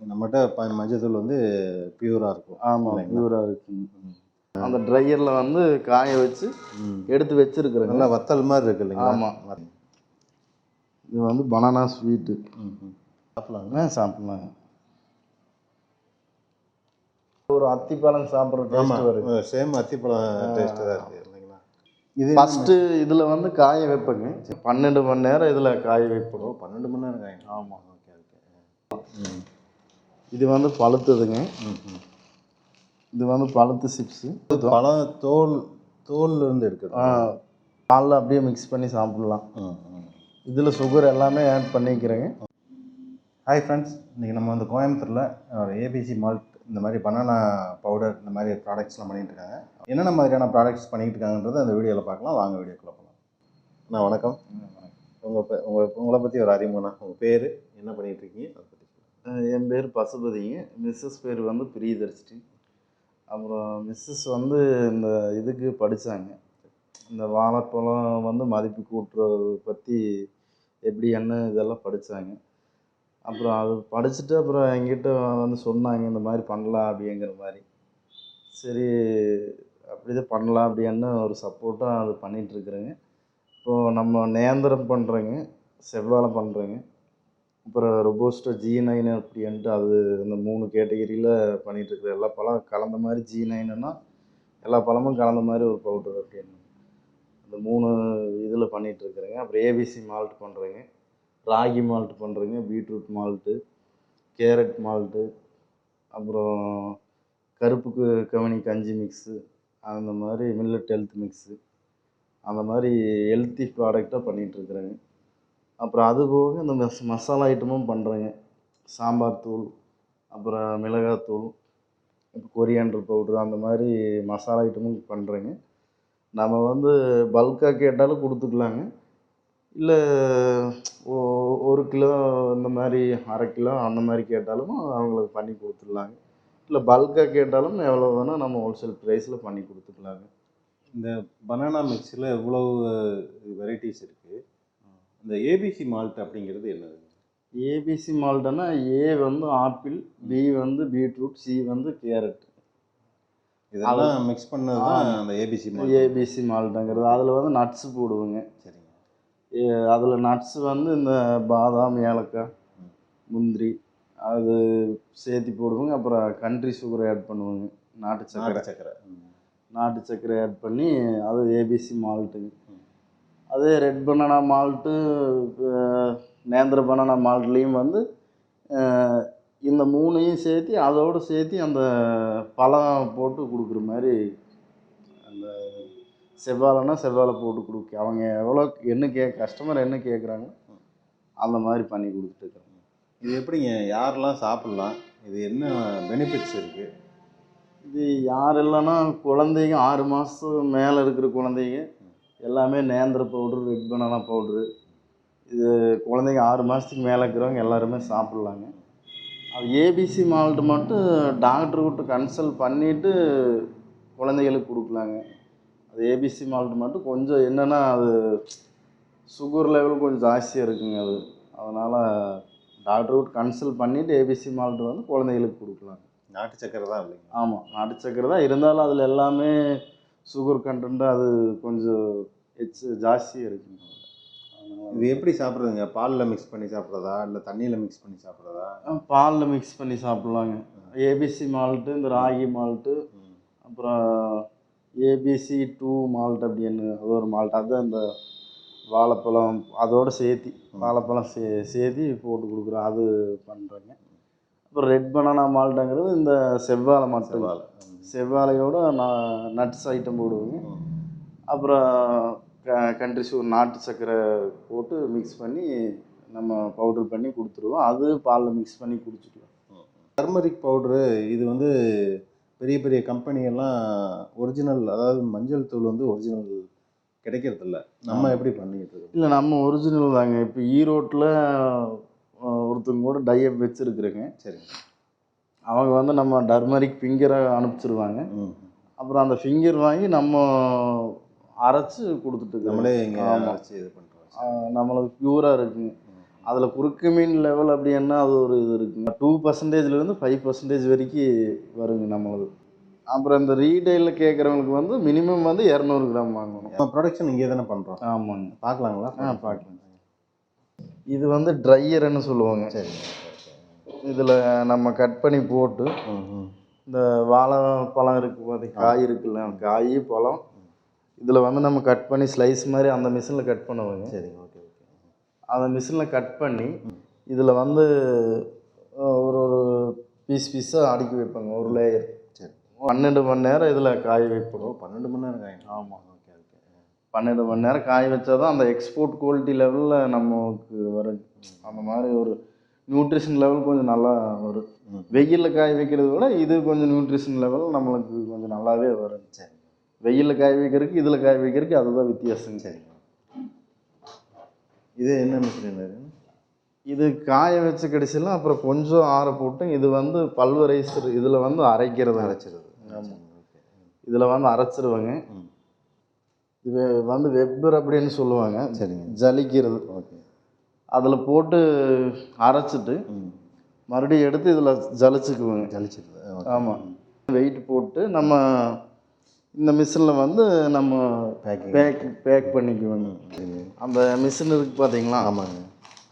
நம்மகிட்ட மஞ்சத்தூள் வந்து பியூராக இருக்கும். ஆமாம் இல்லைங்களா? பியூராக இருக்குங்க அந்த ட்ரையரில் வந்து காய வச்சு. எடுத்து வச்சுருக்குறேங்க. நல்லா வத்தல் மாதிரி இருக்கு இல்லைங்களா? ஆமாம் இது வந்து பனானா ஸ்வீட்டு. சாப்பிடலாங்க சாப்பிட்லாங்க. ஒரு அத்திப்பழம் சாப்பிட்ற டேஸ்ட் வருது சேம் அத்திப்பழம் டேஸ்ட் தான் இருக்கு இல்லைங்களா? இது ஃபஸ்ட்டு இதில் வந்து காய வைப்பேங்க. பன்னெண்டு மணி நேரம் இதில் காய வைப்போம். ஓ, பன்னெண்டு மணி நேரம் காயணும் ஆமாம் ஓகே ஓகே. இது வந்து பழுத்ததுங்க. இது வந்து பழுத்து சிப்ஸு. பழம் தோல் தோல்ல இருந்து எடுக்கிறது பாலில் அப்படியே மிக்ஸ் பண்ணி சாப்பிட்லாம். இதில் சுகர் எல்லாமே ஆட் பண்ணிக்கிறேங்க. ஹாய் ஃப்ரெண்ட்ஸ் இன்றைக்கி நம்ம வந்து கோயம்புத்தூரில் ஏபிசி மால்ட் இந்த மாதிரி பனானா பவுடர் இந்த மாதிரி ப்ராடக்ட்ஸ்லாம் பண்ணிகிட்டு இருக்காங்க. என்னென்ன மாதிரியான ப்ராடக்ட்ஸ் பண்ணிகிட்டு இருக்காங்கன்றதை அந்த வீடியோவில் பார்க்கலாம். வாங்க வீடியோக்குள்ள போகலாம் அண்ணா வணக்கம். உங்கள் உங்கள் உங்களை பற்றி ஒரு அறிமுகம்ண்ணா உங்கள் பேர் என்ன பண்ணிகிட்டு இருக்கீங்க அதை பற்றி அஹ் என் பேர் பசுபதிங்க மிஸ்ஸஸ் பேர் வந்து பிரியதர்ஷினி. அப்புறம் மிஸ்ஸஸ் வந்து இந்த இதுக்கு படித்தாங்க இந்த வாழைப்பழம் வந்து மதிப்பு கூட்டுறது பற்றி எப்படி என்ன இதெல்லாம் படித்தாங்க அப்புறம் அது படிச்சுட்டு அப்புறம் என்கிட்ட வந்து சொன்னாங்க இந்த மாதிரி பண்ணலாம் அப்படிங்கிற மாதிரி. சரி அப்படிதான் பண்ணலாம் அப்படின்னு ஒரு சப்போர்ட்டாக அது பண்ணிகிட்ருக்குறேங்க இப்போது நம்ம நேந்திரம் பண்ணுறேங்க செவ்வாழை பண்ணுறேங்க அப்புறம் ரொபோஸ்டோ ஜி நைன் அப்படின்ட்டு அது இந்த மூணு கேட்டகிரியில் பண்ணிகிட்ருக்குற எல்லா பழம் கலந்த மாதிரி ஜி நைனுன்னா எல்லா பழமும் கலந்த மாதிரி ஒரு பவுடர் அப்படின்னு அந்த மூணு இதில் பண்ணிகிட்ருக்குறேங்க அப்புறம் ஏபிசி மால்ட் பண்ணுறேங்க ராகி மால்ட் பண்ணுறேங்க பீட்ரூட் மால்ட்டு கேரட் மால்ட்டு அப்புறம் கருப்புக்கு கவனி கஞ்சி மிக்ஸு அந்த மாதிரி மில்லட் ஹெல்த் மிக்ஸு அந்த மாதிரி ஹெல்த்தி ப்ராடக்டாக பண்ணிகிட்ருக்குறேங்க அப்புறம் அது போக இந்த மஸ் மசாலா ஐட்டமும் பண்ணுறேங்க சாம்பார் தூள் அப்புறம் மிளகாத்தூள் இப்போ கொரியாண்டர் பவுட்ரு அந்த மாதிரி மசாலா ஐட்டமும் பண்ணுறேங்க நம்ம வந்து பல்காக கேட்டாலும் கொடுத்துக்கலாங்க. இல்லை ஒரு கிலோ இந்த மாதிரி அரை கிலோ அந்த மாதிரி கேட்டாலும் அவங்களுக்கு பண்ணி கொடுத்துடலாங்க. இல்லை பல்காக கேட்டாலும் எவ்வளோ வேணால் நம்ம ஹோல்சேல் ப்ரைஸில் பண்ணி கொடுத்துக்கலாங்க. இந்த பனானா மிக்ஸில் இவ்வளவு வெரைட்டிஸ் இருக்குது இந்த ஏபிசி மால்ட் அப்படிங்கிறது என்னது? ஏபிசி மால்ட்டுன்னா ஏ வந்து ஆப்பிள் பி வந்து பீட்ரூட் சி வந்து கேரட் இதெல்லாம் மிக்ஸ் பண்ணது தான் அந்த ஏபிசி மால்ட் ஏபிசி மால்ட்டுங்கிறது அதில் வந்து நட்ஸ் போடுவோங்க. சரிங்க. அதில் நட்ஸ் வந்து இந்த பாதாம் ஏலக்காய் முந்திரி அது சேர்த்தி போடுவோங்க. அப்புறம் கண்ட்ரி சுகர் ஆட் பண்ணுவோங்க. நாட்டு சக்கரை. சக்கரை. நாட்டு சக்கரை ஆட் பண்ணி அது ஏபிசி மால்ட்டுங்க. அதே ரெட் பனானா மால்ட்டு நேந்திர பனானா மால்ட்லேயும் வந்து இந்த மூணையும் சேர்த்தி அதோடு சேர்த்தி அந்த பழம் போட்டு கொடுக்குற மாதிரி அந்த செவ்வாழைனா செவ்வாழை போட்டு கொடுக்க அவங்க எவ்வளோ என்ன கே கஸ்டமர் என்ன கேட்குறாங்க அந்த மாதிரி பண்ணி கொடுத்துட்டு இது எப்படிங்க யாரெல்லாம் சாப்பிட்லாம்? இது என்ன பெனிஃபிட்ஸ் இருக்குது இது யார் இல்லைன்னா குழந்தைங்க ஆறு மாதம் மேலே இருக்கிற குழந்தைங்க எல்லாமே nendra powder red banana powder இது குழந்தைங்க ஆறு மாதத்துக்கு மேலே இருக்கிறவங்க எல்லாருமே சாப்பிட்லாங்க. அது ஏபிசி மால்ட் மட்டும் டாக்டர் விட்டு கன்சல்ட் பண்ணிவிட்டு குழந்தைகளுக்கு கொடுக்கலாங்க. அது ஏபிசி மால்ட் மட்டும் கொஞ்சம் என்னென்னா அது சுகர் லெவல் கொஞ்சம் ஜாஸ்தியாக இருக்குங்க அது. அதனால் டாக்டர் விட்டு கன்சல்ட் பண்ணிவிட்டு ஏபிசி மால்ட் வந்து குழந்தைகளுக்கு கொடுக்கலாங்க. நாட்டு சக்கரை தான் இல்லைங்க. ஆமாம் நாட்டு சக்கரை தான். இருந்தாலும் அதில் எல்லாமே சுகர் கண்டென்ட் அது கொஞ்சம் எச்சு ஜாஸ்தியாக இருக்குங்க இது எப்படி சாப்பிட்றதுங்க? பாலில் மிக்ஸ் பண்ணி சாப்பிட்றதா? இல்லை தண்ணியில் மிக்ஸ் பண்ணி சாப்பிட்றதா? பாலில் மிக்ஸ் பண்ணி சாப்பிட்லாங்க. ஏபிசி மால்ட்டு இந்த ராகி மால்ட்டு அப்புறம் ஏபிசி டூ மால்ட் அப்படின்னு அது ஒரு மால்ட் அது அந்த வாழைப்பழம் அதோடு சேர்த்தி வாழைப்பழம் சே சேர்த்தி போட்டு கொடுக்குறோம் அது பண்ணுறேங்க அப்புறம் ரெட் பனானா மால்ட்டுங்கிறது இந்த செவ்வாழை மட்டும். செவ்வாழை செவ்வாழையோட நான் நட்ஸ் ஐட்டம் போடுவேங்க அப்புறம் க கண்ட்ரி சுகர் நாட்டு சர்க்கரை போட்டு மிக்ஸ் பண்ணி நம்ம பவுடர் பண்ணி கொடுத்துருவோம். அது பாலில் மிக்ஸ் பண்ணி குடிச்சிக்கலாம். டர்மரிக் பவுட்ரு இது வந்து பெரிய பெரிய கம்பெனியெல்லாம் ஒரிஜினல் அதாவது மஞ்சள் தூள் வந்து ஒரிஜினல் கிடைக்கிறது இல்ல நம்ம. எப்படி பண்ணிட்டு இருக்கோம்? இல்லை நம்ம ஒரிஜினல் தாங்க. இப்போ ஈரோட்டில் ஒருத்தவங்க கூட டைப் வச்சுருக்குறேங்க. சரிங்க. அவங்க வந்து நம்ம டர்மரிக் ஃபிங்கரை அனுப்பிச்சிருவாங்க. அப்புறம் அந்த ஃபிங்கர் வாங்கி நம்ம அரைச்சி கொடுத்துட்டு நம்மளே இங்கே. அரைச்சி இது பண்ணுறோம் நம்மளுக்கு பியூராக இருக்குங்க. அதில் குறுக்கு மீன் லெவல் அப்படின்னா அது ஒரு இது இருக்குங்க. டூ பர்சன்டேஜ்லேருந்து ஃபைவ் பர்சன்டேஜ் வரைக்கும் வருங்க நம்மளது. அப்புறம் இந்த ரீடைலில் கேட்குறவங்களுக்கு வந்து மினிமம் வந்து இரநூறு கிராம் வாங்கணும். நம்ம ப்ரொடக்ஷன் இங்கே தானே பண்ணுறோம் ஆமாங்க. பார்க்கலாங்களா? ஆ பார்க்கலாம். இது வந்து ட்ரையர்னு சொல்லுவாங்க. சரிங்க. இதில் நம்ம கட் பண்ணி போட்டு இந்த வாழைப்பழம் இருக்கு பாதி காய் இருக்குல்ல காய் பழம். இதில் வந்து நம்ம கட் பண்ணி ஸ்லைஸ் மாதிரி அந்த மிஷினில் கட் பண்ணுவாங்க. சரிங்க ஓகே ஓகே அந்த மிஷினில் கட் பண்ணி இதில் வந்து ஒரு ஒரு பீஸ் பீஸாக அடுக்கி வைப்பாங்க ஒரு லேயர் சரி. பன்னெண்டு மணி நேரம் இதில் காய வைப்போம். பன்னெண்டு மணி நேரம் காயணும் ஆமாம் ஓகே ஓகே பன்னெண்டு மணி நேரம் காய வச்சா தான் அந்த எக்ஸ்போர்ட் குவாலிட்டி லெவலில் நமக்கு வரும். அந்த மாதிரி ஒரு நியூட்ரிஷன் லெவல் கொஞ்சம் நல்லா வரும். வெயிலில் காய வைக்கிறத விட இது கொஞ்சம் நியூட்ரிஷன் லெவல் நம்மளுக்கு கொஞ்சம் நல்லாவே வரும். சரி. வெயிலில் காய வைக்கிறதுக்கு இதில் காய வைக்கிறதுக்கு அதுதான் வித்தியாசங்க சரிங்க இது என்ன மிஷின் இது? இது காய வச்ச கடைசியில் அப்புறம் கொஞ்சம் ஆற போட்டு இது வந்து பல்வரைசர் இதில் வந்து அரைக்கிறது. அரைச்சிருது ஆமாம். இதில் வந்து அரைச்சிருவாங்க. இது வந்து வெப்பர் அப்படின்னு சொல்லுவாங்க. சரிங்க. ஜலிக்கிறது. ஓகே. அதில் போட்டு அரைச்சிட்டு மறுபடியும் எடுத்து இதில் ஜலிச்சுக்குவாங்க ஜலிச்சிருது. ஓகே. ஆமாம் வெயிட் போட்டு நம்ம இந்த மிஷினில் வந்து நம்ம Packing. பேக் பேக் பண்ணிக்குவாங்க அந்த மிஷின் இருக்கு பார்த்தீங்களா ஆமாங்க.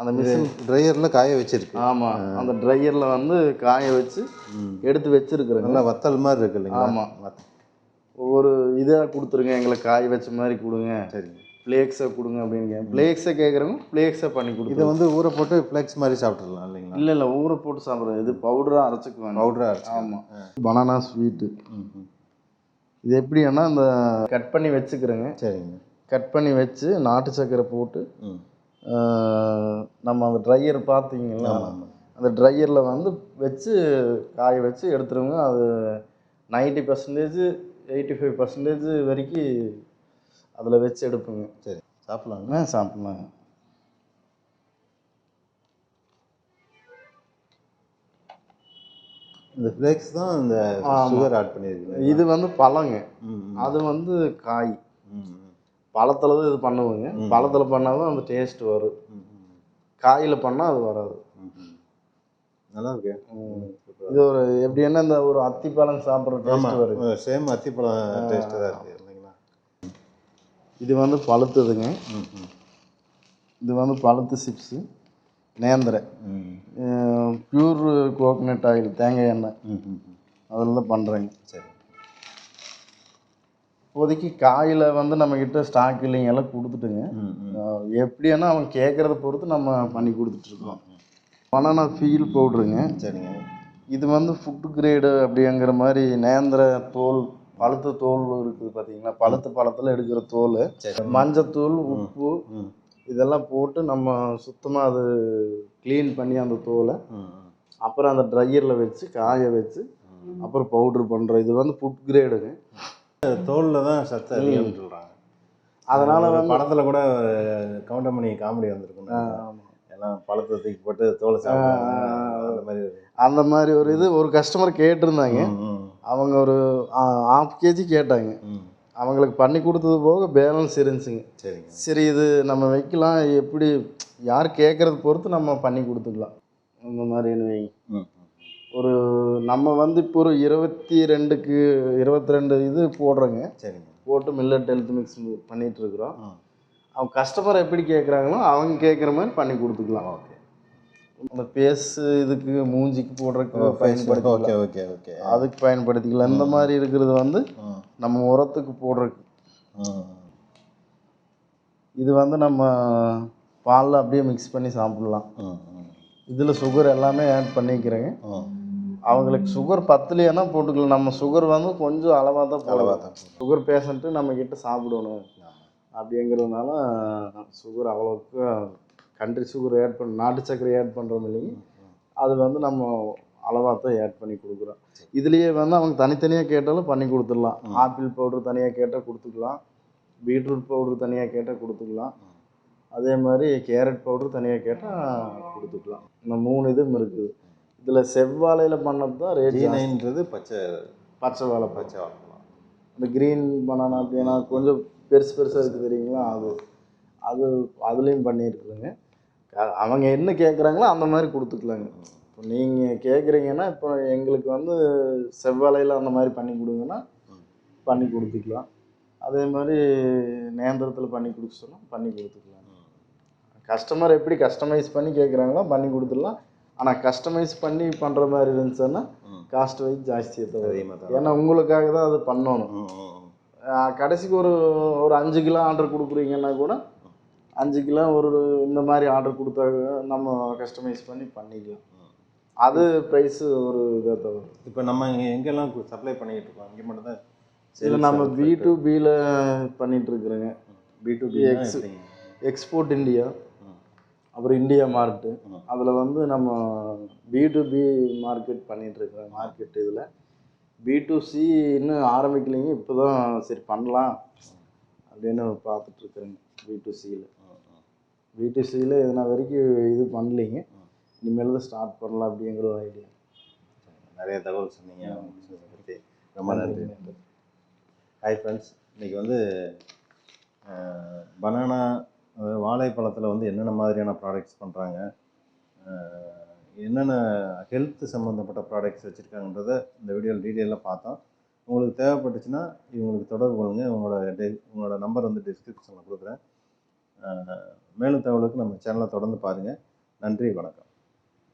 அந்த மிஷின் ட்ரையரில் காய வச்சிருக்கு. ஆமாம் அந்த ட்ரையரில் வந்து காய வச்சு எடுத்து வச்சிருக்கிறேங்க. நல்லா வத்தல் மாதிரி இருக்கு இல்லைங்களா? ஆமாம். ஒவ்வொரு இதாக கொடுத்துருங்க. எங்களுக்கு காய வச்ச மாதிரி கொடுங்க. சரிங்க. ஃப்ளேக்ஸை கொடுங்க அப்படின்னு ஃப்ளேக்ஸை கேட்குறவங்க ஃப்ளேக்ஸை பண்ணி இதை கொடுத்து வந்து ஊற போட்டு ஃப்ளெக்ஸ் மாதிரி சாப்பிட்றலாம் இல்லைங்களா? இல்லை இல்லை ஊற போட்டு சாப்பிட்றது. இது பவுடராக அரைச்சிக்குவாங்க பவுடராக அரைச்சி ஆமாம் பனானா ஸ்வீட்டு இது எப்படின்னா இந்த கட் பண்ணி வச்சுக்கிறேங்க. சரிங்க. கட் பண்ணி வச்சு நாட்டு சர்க்கரை போட்டு நம்ம அந்த ட்ரையர் ஆமாம் அந்த ட்ரையரில் வந்து வச்சு காய வச்சு எடுத்துருவோங்க அது ninety percentage eighty five percentage வரைக்கும் அதில் வச்சு எடுப்போங்க. சரி சாப்பிட்லாங்க. சாப்பிட்லாங்க. இந்த ஃப்ளேக்ஸ் தான் இந்த. சுகர் ஆட் பண்ணியிருக்குது இது வந்து பழங்க. அது வந்து காய். பழத்தில் தான் இது பண்ணுவோங்க. பழத்தில் பண்ணால் தான் அந்த டேஸ்ட் வரும். காயில் பண்ணால் அது வராது. நல்லா இருக்கு. இது ஒரு எப்படின்னா இந்த ஒரு அத்திப்பழம் சாப்பிட்ற டேஸ்ட் வரும். சேம் அத்திப்பழம் டேஸ்ட்டு தான் இருக்குது இது வந்து பழுத்ததுங்க. இது வந்து பழுத்து சிப்ஸு நேந்திரை. பியூர் கோகனட் ஆயில் தேங்காய் எண்ணெய். அதில் தான் பண்ணுறேங்க சரி. இப்போதைக்கு காயில் வந்து நம்மக்கிட்ட ஸ்டாக் இல்லைங்க. எல்லாம் கொடுத்துட்டுங்க. எப்படின்னா அவன் கேட்குறத பொறுத்து நம்ம பண்ணி கொடுத்துட்ருக்கோம் பனானா ஃபீல் பவுட்ருங்க சரிங்க. இது வந்து ஃபுட் கிரேடு அப்படிங்கிற மாதிரி நேந்திர தோல் பழுத்த தோல் இருக்குது பார்த்தீங்களா? பழுத்த பழத்தில் எடுக்கிற தோல் மஞ்சத்தூள் உப்பு இதெல்லாம் போட்டு நம்ம சுத்தமாக அது க்ளீன் பண்ணி அந்த தோலை. அப்புறம் அந்த ட்ரையரில் வச்சு காய வச்சு அப்புறம் பவுட்ரு பண்ணுறோம் இது வந்து ஃபுட் கிரேடுங்க தோலில் தான் சத்து அதிகம்னு சொல்கிறாங்க அதனால் வந்து படத்துல கூட கவுண்டமணி காமெடி வந்திருக்கும். எல்லாம் பழத்தை தூக்கி போட்டு தோலை சாப்பிடுவாங்க. அந்த மாதிரி. அந்த மாதிரி ஒரு இது ஒரு கஸ்டமர் கேட்டிருந்தாங்க. அவங்க ஒரு ஆஃப் கேஜி கேட்டாங்க. அவங்களுக்கு பண்ணி கொடுத்தது போக பேலன்ஸ் இருந்துச்சுங்க. சரிங்க. சரி இது நம்ம வைக்கலாம். எப்படி யார் கேட்குறது பொறுத்து நம்ம பண்ணி கொடுத்துக்கலாம். அந்த மாதிரின்னு வைங்க. ஒரு நம்ம வந்து இப்போ ஒரு இருபத்தி ரெண்டுக்கு இருபத்தி ரெண்டு இது போடுறோங்க. சரிங்க. போட்டு மில்லட் ஹெல்த் மிக்ஸ் பண்ணிட்டு இருக்கிறோம். ம். அவங்க கஸ்டமர் எப்படி கேட்குறாங்களோ அவங்க கேட்குற மாதிரி பண்ணி கொடுத்துக்கலாம். ஓகே. அந்த பேஸ் இதுக்கு மூஞ்சிக்கு போடுறதுக்கு ஓகே பயன்படுத்திக்கலாம். ஓகே ஓகே அதுக்கு பயன்படுத்திக்கலாம். இந்த மாதிரி இருக்கிறது வந்து நம்ம உரத்துக்கு போடுறதுக்கு. இது வந்து நம்ம பாலில் அப்படியே மிக்ஸ் பண்ணி சாப்பிட்லாம். இதில் சுகர் எல்லாமே ஆட் பண்ணிக்கிறேங்க. அவங்களுக்கு சுகர் பத்துலையானா போட்டுக்கலாம். நம்ம சுகர் வந்து கொஞ்சம் அளவாக தான் அளவாக தான் சுகர் பேஷண்ட்டு நம்ம கிட்ட சாப்பிடணும். அப்படிங்கிறதுனால சுகர் அவ்வளோக்கு கண்ட்ரி சுகர் ஆட் பண்ண நாட்டு சர்க்கரை ஆட் பண்ணுறோம் இல்லைங்க. அது வந்து நம்ம அளவாக தான் ஆட் பண்ணி கொடுக்குறோம். இதுலேயே வந்து அவங்க தனித்தனியாக கேட்டாலும் பண்ணி கொடுத்துடலாம். ஆப்பிள் பவுடர் தனியாக கேட்டால் கொடுத்துக்கலாம். பீட்ரூட் பவுடர் தனியாக கேட்டால் கொடுத்துக்கலாம். அதே மாதிரி கேரட் பவுடர் தனியாக கேட்டால் கொடுத்துக்கலாம். இந்த மூணு இதுவும் இருக்குது. இதில் செவ்வாழையில் பண்ணது தான் ரேட் பச்சை பச்சை வாழை பச்சை வாழைப்பழம். இந்த க்ரீன் பனானா அப்படின்னா கொஞ்சம் பெருசு பெருசாக இருக்குது தெரியுங்களா? அது அது அதுலேயும் பண்ணியிருக்குதுங்க அவங்க என்ன கேட்குறாங்களோ அந்த மாதிரி கொடுத்துக்கலாங்க இப்போ நீங்கள் கேட்குறீங்கன்னா இப்போ எங்களுக்கு வந்து செவ்வாழையில் அந்த மாதிரி பண்ணி கொடுங்கன்னா. பண்ணி கொடுத்துக்கலாம் அதே மாதிரி நேந்திரத்தில் பண்ணி கொடுக்க சொன்னால் பண்ணி கொடுத்துக்கலாம் கஸ்டமர் எப்படி கஸ்டமைஸ் பண்ணி கேட்குறாங்களோ பண்ணி கொடுத்துடலாம் ஆனால் கஸ்டமைஸ் பண்ணி பண்ணுற மாதிரி இருந்துச்சுன்னா. காஸ்ட் வைஸ் ஜாஸ்தியாக தான். அதிகமாக ஏன்னா உங்களுக்காக தான் அது பண்ணணும் கடைசிக்கு ஒரு ஒரு அஞ்சு கிலோ ஆர்டர் கொடுக்குறீங்கன்னா கூட அஞ்சு கிலோ ஒரு இந்த மாதிரி ஆர்டர் கொடுத்தா நம்ம கஸ்டமைஸ் பண்ணி பண்ணிக்கலாம். அது ப்ரைஸு ஒரு இதாக தான் வரும் இப்போ நம்ம இங்கே எங்கெல்லாம் சப்ளை பண்ணிக்கிட்டு இருக்கோம்? இங்கே மட்டும் தான் இதில் நம்ம பி டு பியில் பண்ணிட்டு இருக்கிறோங்க. B to X. Export India அப்புறம் இந்தியா மார்ட்டு ம். அதில் வந்து நம்ம பி டு பி மார்க்கெட் பண்ணிட்டு இருக்கிறோம் மார்க்கெட் இதில். பி டு சி இன்னும் ஆரம்பிக்கலைங்க இப்போ தான் சரி பண்ணலாம் அப்படின்னு பார்த்துட்டு இருக்கிறேங்க பி டு சியில் பி டு சியில் இது நான் வரைக்கும் இது பண்ணலைங்க. இனிமேல் தான் ஸ்டார்ட் பண்ணலாம் அப்படிங்கிற ஒரு ஐடியா நிறைய தகவல் சொன்னீங்க. இதை பற்றி ரொம்ப நன்றி ஹாய் ஃப்ரெண்ட்ஸ் இன்றைக்கி வந்து பனானா வாழைப்பழத்தில் வந்து என்னென்ன மாதிரியான ப்ராடக்ட்ஸ் பண்ணுறாங்க என்னென்ன ஹெல்த் சம்மந்தப்பட்ட ப்ராடக்ட்ஸ் வச்சுருக்காங்கன்றத இந்த வீடியோவில் டீட்டெயிலாக பார்த்தோம். உங்களுக்கு தேவைப்பட்டுச்சுன்னா இவங்களுக்கு தொடர்பு கொள்ளுங்க. உங்களோட டெ உங்களோட நம்பர் வந்து டிஸ்கிரிப்ஷனில் கொடுக்குறேன். மேலும் தகவலுக்கு நம்ம சேனலை தொடர்ந்து பாருங்கள் நன்றி வணக்கம்.